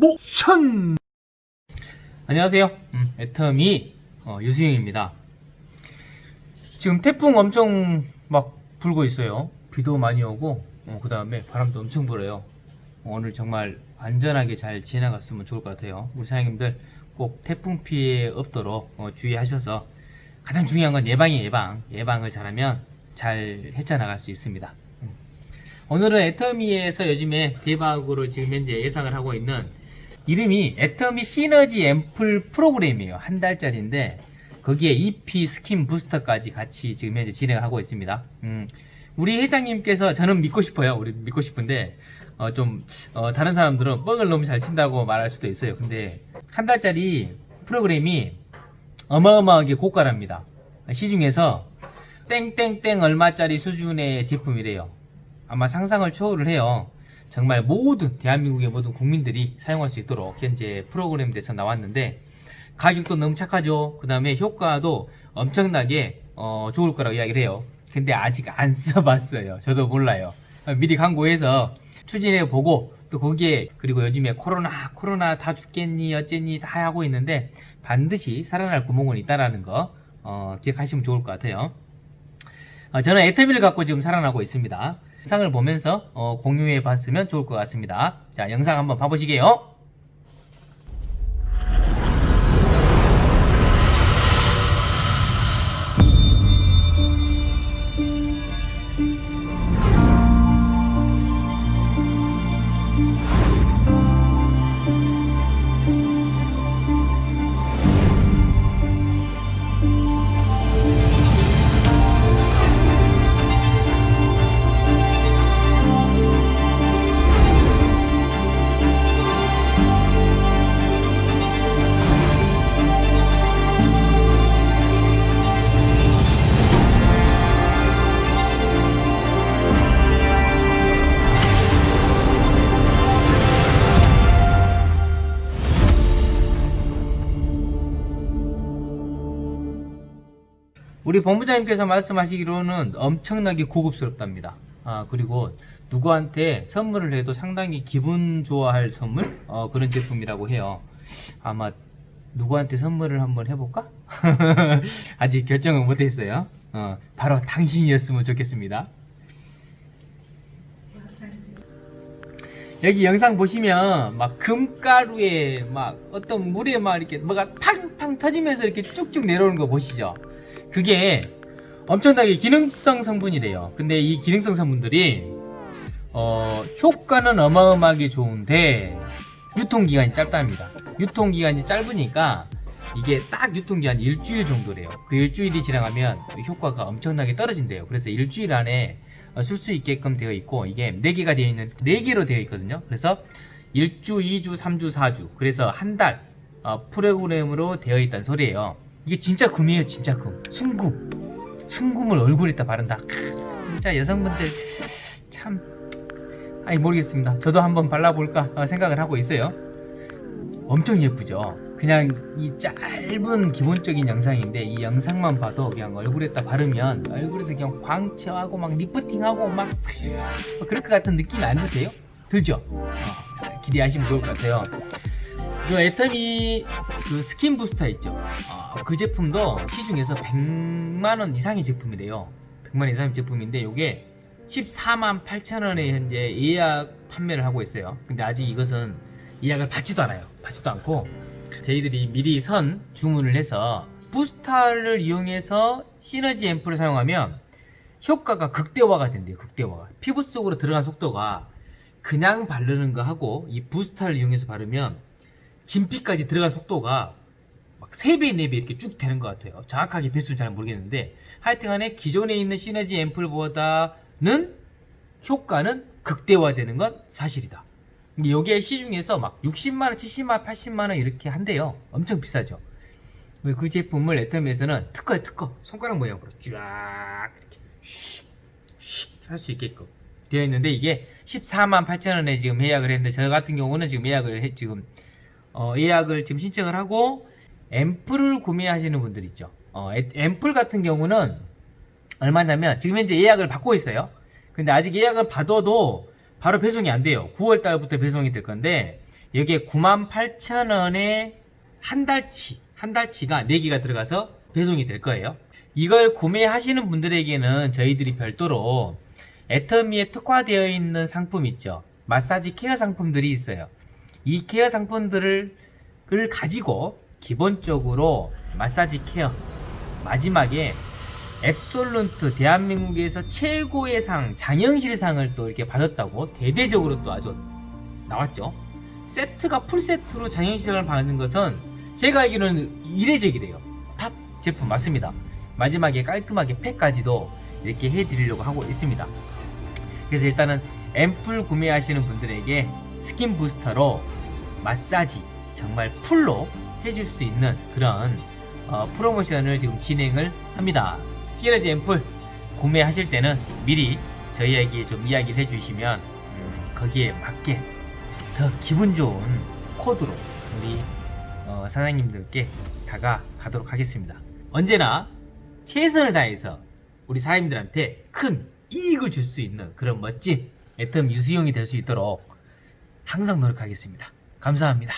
모션! 안녕하세요. 음, 애터미 어, 유수영입니다. 지금 태풍 엄청 막 불고 있어요. 비도 많이 오고 그 다음에 바람도 엄청 불어요. 어, 오늘 정말 안전하게 잘 지나갔으면 좋을 것 같아요. 우리 사장님들 꼭 태풍 피해 없도록 어, 주의하셔서 가장 중요한 건 예방이 예방. 예방을 잘하면 잘 헤쳐나갈 수 있습니다. 음. 오늘은 애터미에서 요즘에 대박으로 지금 현재 예상을 하고 있는 이름이 애터미 시너지 앰플 프로그램이에요. 한 달짜리인데 거기에 EP 스킨 부스터까지 같이 지금 현재 진행을 하고 있습니다. 음, 우리 회장님께서 저는 믿고 싶어요. 우리 믿고 싶은데 어, 좀 어, 다른 사람들은 뻥을 너무 잘 친다고 말할 수도 있어요. 근데 한 달짜리 프로그램이 어마어마하게 고가랍니다. 시중에서 땡땡땡 얼마짜리 수준의 제품이래요. 아마 상상을 초월을 해요. 정말 모든 대한민국의 모든 국민들이 사용할 수 있도록 현재 프로그램 돼서 나왔는데 가격도 너무 착하죠. 그 다음에 효과도 엄청나게 어, 좋을 거라고 이야기를 해요. 근데 아직 안 써봤어요. 저도 몰라요. 미리 광고해서 추진해 보고 또 거기에 그리고 요즘에 코로나 코로나 다 죽겠니 어쨌니 다 하고 있는데 반드시 살아날 구멍은 있다라는 거 어, 기억하시면 좋을 것 같아요. 어, 저는 애터미를 갖고 지금 살아나고 있습니다. 영상을 보면서 어, 공유해 봤으면 좋을 것 같습니다. 자, 영상 한번 봐보시게요. 우리 본부장님께서 말씀하시기로는 엄청나게 고급스럽답니다. 아, 그리고 누구한테 선물을 해도 상당히 기분 좋아할 선물? 어, 그런 제품이라고 해요. 아마 누구한테 선물을 한번 해볼까? 아직 결정을 못했어요. 어, 바로 당신이었으면 좋겠습니다. 여기 영상 보시면 막 금가루에 막 어떤 물에 막 이렇게 뭐가 팡팡 터지면서 이렇게 쭉쭉 내려오는 거 보시죠? 그게 엄청나게 기능성 성분이래요. 근데 이 기능성 성분들이 어, 효과는 어마어마하게 좋은데 유통기간이 짧답니다. 유통기간이 짧으니까 이게 딱 유통기한 일주일 정도래요. 그 일주일이 지나가면 효과가 엄청나게 떨어진대요. 그래서 일주일 안에 쓸 수 있게끔 되어 있고 이게 4개가 되어 있는 4개로 되어 있거든요. 그래서 1주, 2주, 3주, 4주 그래서 한달 어, 프로그램으로 되어 있다는 소리예요. 이게 진짜 금이에요, 진짜 금. 순금. 순금을 얼굴에다 바른다. 크, 진짜 여성분들 참 아니 모르겠습니다. 저도 한번 발라볼까 어, 생각을 하고 있어요. 엄청 예쁘죠. 그냥 이 짧은 기본적인 영상인데 이 영상만 봐도 그냥 얼굴에다 바르면 얼굴에서 그냥 광채하고 막 리프팅하고 막, 막 그럴 것 같은 느낌이 안 드세요? 들죠? 어, 기대하시면 좋을 것 같아요. 그 애터미 그 스킨 부스터 있죠. 어, 그 제품도 시중에서 100만 원 이상의 제품이래요. 100만 원 이상의 제품인데 이게 14만 8천 원에 현재 예약 판매를 하고 있어요. 근데 아직 이것은 예약을 받지도 않아요. 받지도 않고 저희들이 미리 선 주문을 해서 부스터를 이용해서 시너지 앰플을 사용하면 효과가 극대화가 된대요. 극대화가 피부 속으로 들어간 속도가 그냥 바르는 거 하고 이 부스터를 이용해서 바르면 진피까지 들어간 속도가 막 3배, 4배 이렇게 쭉 되는 것 같아요. 정확하게 배수는 잘 모르겠는데 하여튼 간에 기존에 있는 시너지 앰플보다는 효과는 극대화되는 건 사실이다. 근데 여기에 시중에서 막 60만원, 70만원, 80만원 이렇게 한대요. 엄청 비싸죠. 그 제품을 애터미에서는 특허에 특허, 손가락 모양으로 쫙 이렇게 할수 있게끔 되어 있는데 이게 14만 8천 원에 지금 예약을 했는데 저 같은 경우는 지금 예약을 해 지금 어, 예약을 지금 신청을 하고 앰플을 구매하시는 분들 있죠. 어, 애- 앰플 같은 경우는 얼마냐면 지금 현재 예약을 받고 있어요. 근데 아직 예약을 받아도 바로 배송이 안 돼요. 9월 달부터 배송이 될 건데 여기에 98,000원에 한 달치, 한 달치가 4개가 들어가서 배송이 될 거예요. 이걸 구매하시는 분들에게는 저희들이 별도로 애터미에 특화되어 있는 상품 있죠. 마사지 케어 상품들이 있어요. 이 케어 상품들을 을 가지고 기본적으로 마사지 케어 마지막에 앱솔룬트 대한민국에서 최고의 상 장영실상을 또 이렇게 받았다고 대대적으로 또 아주 나왔죠. 세트가 풀 세트로 장영실상을 받는 것은 제가 알기로는 이례적이래요. 탑 제품 맞습니다. 마지막에 깔끔하게 팩까지도 이렇게 해드리려고 하고 있습니다. 그래서 일단은 앰플 구매하시는 분들에게 스킨 부스터로 마사지 정말 풀로 해줄 수 있는 그런 어, 프로모션을 지금 진행을 합니다. 시너지 앰플 구매하실 때는 미리 저희에게 좀 이야기를 해주시면 음, 거기에 맞게 더 기분 좋은 코드로 우리 어, 사장님들께 다가가도록 하겠습니다. 언제나 최선을 다해서 우리 사장님들한테 큰 이익을 줄 수 있는 그런 멋진 애텀 유수용이 될 수 있도록 항상 노력하겠습니다. 감사합니다.